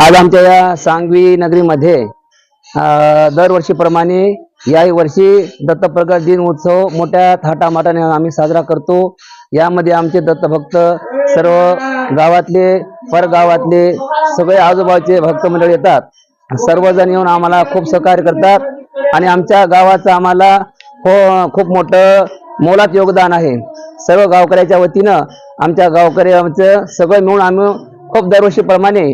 आज आमच्या या सांगवी नगरीमध्ये दरवर्षीप्रमाणे याही वर्षी दत्तप्रगट दिन उत्सव मोठ्या थाटामाटाने आम्ही साजरा करतो. यामध्ये आमचे दत्तभक्त सर्व गावातले परगावातले सगळे आजोबाचे भक्त मंडळ येतात. सर्वजण येऊन आम्हाला खूप सहकार्य करतात आणि आमच्या गावाचं आम्हाला हो, खूप मोठं मोलात योगदान आहे. सर्व गावकऱ्याच्या वतीनं आमच्या गावकऱ्यांचं सगळं मिळून आम्ही खूप दरवर्षीप्रमाणे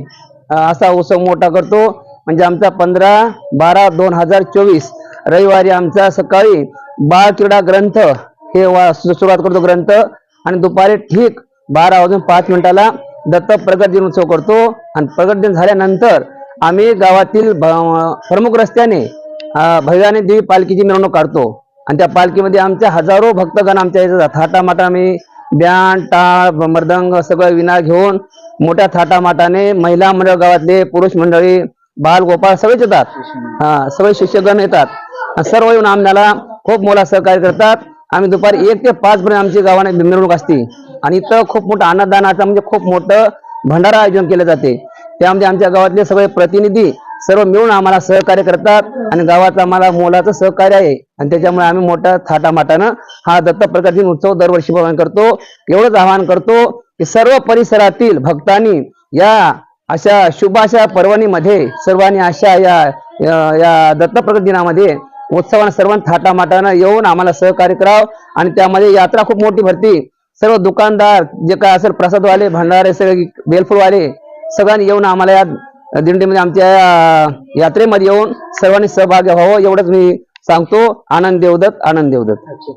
असा उत्सव मोठा करतो. म्हणजे आमचा पंधरा बारा दोन हजार चोवीस रविवारी आमचा सकाळी बाळ क्रीडा ग्रंथ हे वा सु- सुरुवात करतो ग्रंथ. आणि दुपारी ठीक बारा वाजून पाच मिनिटाला दत्त प्रगट दिन उत्सव करतो. आणि प्रगट दिन झाल्यानंतर आम्ही गावातील भ- प्रमुख रस्त्याने अं, भव्याने देवी पालखीची मिरवणूक काढतो. आणि त्या पालखीमध्ये आमच्या हजारो भक्तगण आमच्या इथं थाटामाटा आम्ही बँड टाळ मृदंग सगळं विना घेऊन मोठ्या थाटामाटाने महिला मंडळ गावातले पुरुष मंडळी बाल गोपाळ सगळेच येतात. हा सगळे शिष्यगण येतात. सर्व येऊन आमच्याला खूप मोला सहकार्य करतात. आम्ही दुपारी एक ते पाच पर्यंत आमची गावाने मिरवणूक असते. आणि इथं खूप मोठं अन्नदानाचं म्हणजे खूप मोठं भंडारा आयोजन केलं जाते. त्यामध्ये आमच्या गावातले सगळे प्रतिनिधी सर्व मिळून आम्हाला सहकार्य करतात आणि गावाचं आम्हाला मोलाचं सहकार्य आहे. आणि त्याच्यामुळे आम्ही मोठ्या थाटामाटानं हा दत्त दिन उत्सव दरवर्षी पालन करतो. एवढंच आवाहन करतो की सर्व परिसरातील भक्तांनी या अशा शुभ अशा पर्वणीमध्ये सर्वांनी अशा या या- या दिनामध्ये उत्सवानं सर्वांनी थाटामाटानं येऊन आम्हाला सहकार्य करावं. आणि त्यामध्ये यात्रा खूप मोठी भरती. सर्व दुकानदार जे काय असेल प्रसादवाले भंडारे सगळे बेलफूलवाले सगळ्यांनी येऊन आम्हाला या दिंडीमध्ये आमच्या यात्रेमध्ये येऊन सर्वांनी सहभागी व्हावं एवढंच मी सांगतो. आनंद देवदत्त आनंद देवदत्त.